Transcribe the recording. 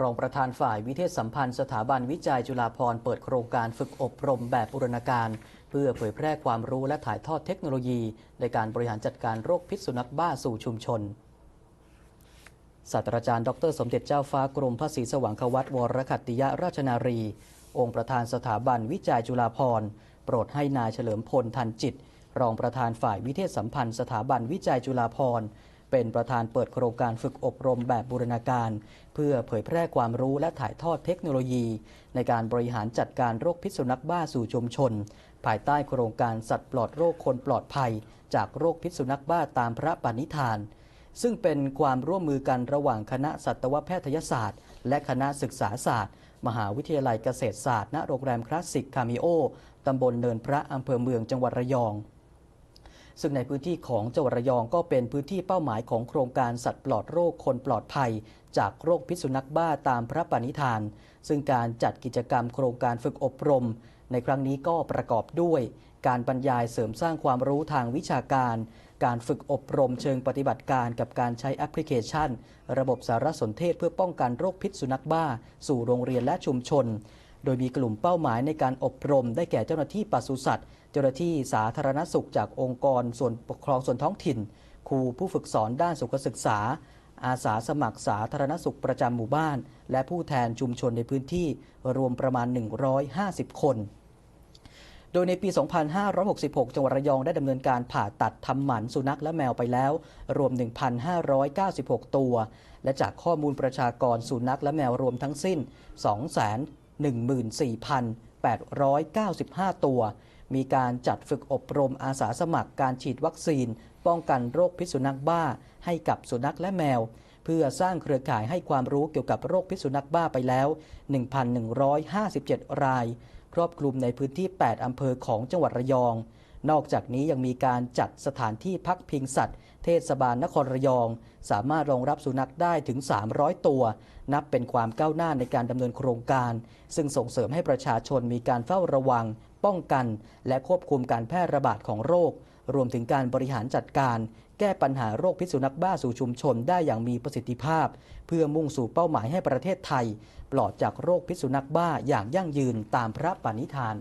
รองประธานฝ่ายวิเทศสัมพันธ์สถาบันวิจัยจุฬาภรณ์เปิดโครงการฝึกอบรมแบบบูรณาการ เพื่อเผยแพร่ความรู้และถ่ายทอดเทคโนโลยี ในการบริหารจัดการโรคพิษสุนัขบ้าสู่ชุมชนศาสตราจารย์ดร สมเด็จเจ้าฟ้ากรมพระศรีสว่างควัตวรคัตติยราชนารี องค์ประธานสถาบันวิจัยจุฬาภรณ์โปรดให้นายเฉลิมพลทันจิต รองประธานฝ่ายวิเทศสัมพันธ์สถาบันวิจัยจุฬาภรณ์ เป็นประธานเปิดโครงการฝึกอบรมแบบบูรณาการ เพื่อเผยแพร่ความรู้และถ่ายทอดเทคโนโลยี ในการบริหารจัดการโรคพิษสุนัขบ้าสู่ชุมชน ภายใต้โครงการสัตว์ปลอดโรคคนปลอดภัย จากโรคพิษสุนัขบ้าตามพระปณิธาน ซึ่งเป็นความร่วมมือกันระหว่างคณะสัตวแพทยศาสตร์ และคณะศึกษาศาสตร์ มหาวิทยาลัยเกษตรศาสตร์ณโรงแรมคลาสสิกคามิโอตำบลเนินพระอำเภอเมืองจังหวัดระยอง ซึ่งในพื้นที่ของจังหวัดระยองก็เป็นพื้นที่เป้าหมายของโครงการสัตว์ปลอดโรคคนปลอดภัย จากโรคพิษสุนัขบ้าตามพระปณิธาน ซึ่งการจัดกิจกรรมโครงการฝึกอบรม ในครั้งนี้ก็ประกอบด้วย การบรรยายเสริมสร้างความรู้ทางวิชาการ การฝึกอบรมเชิงปฏิบัติการกับการใช้แอปพลิเคชัน ระบบสารสนเทศเพื่อป้องกันโรคพิษสุนัขบ้า สู่โรงเรียนและชุมชน โดยมีกลุ่มเป้าหมายในการอบรม ได้แก่เจ้าหน้าที่ปศุสัตว์ เจ้าหน้าที่สาธารณสุขจากองค์กร ส่วนปกครองส่วนท้องถิ่น ครูผู้ฝึกสอนด้านสุขศึกษา อาสาสมัครสาธารณสุขประจำหมู่บ้าน และผู้แทนชุมชนในพื้นที่รวมประมาณ 150 คนโดยในปี 2566 จังหวัดระยองได้ดำเนินการผ่าตัดทำหมันสุนัขและแมวไปแล้ว รวม 1,596 ตัว และจากข้อมูลประชากรสุนัขและแมวรวมทั้งสิ้น 14,895 ตัว มีการจัดฝึกอบรมอาสาสมัครการฉีดวัคซีน ป้องกันโรคพิษสุนัขบ้า ให้กับสุนัขและแมว เพื่อสร้างเครือข่ายให้ความรู้เกี่ยวกับโรคพิษสุนัขบ้าไปแล้ว 1,157 ราย ครอบคลุมในพื้นที่ 8 อำเภอของจังหวัดระยอง นอกจากนี้ยังมีการจัดสถานที่พักพิงสัตว์ เทศบาลนครระยอง สามารถรองรับสุนัขได้ถึง 300 ตัว นับเป็นความก้าวหน้าในการดำเนินโครงการ ซึ่งส่งเสริมให้ประชาชนมีการเฝ้าระวัง ป้องกัน และควบคุมการแพร่ระบาดของโรค รวมถึงการบริหารจัดการ แก้ปัญหาโรคพิษสุนัขบ้าสู่ชุมชนได้อย่างมีประสิทธิภาพ เพื่อมุ่งสู่เป้าหมายให้ประเทศไทย ปลอดจากโรคพิษสุนัขบ้าอย่างยั่งยืนตามพระปณิธาน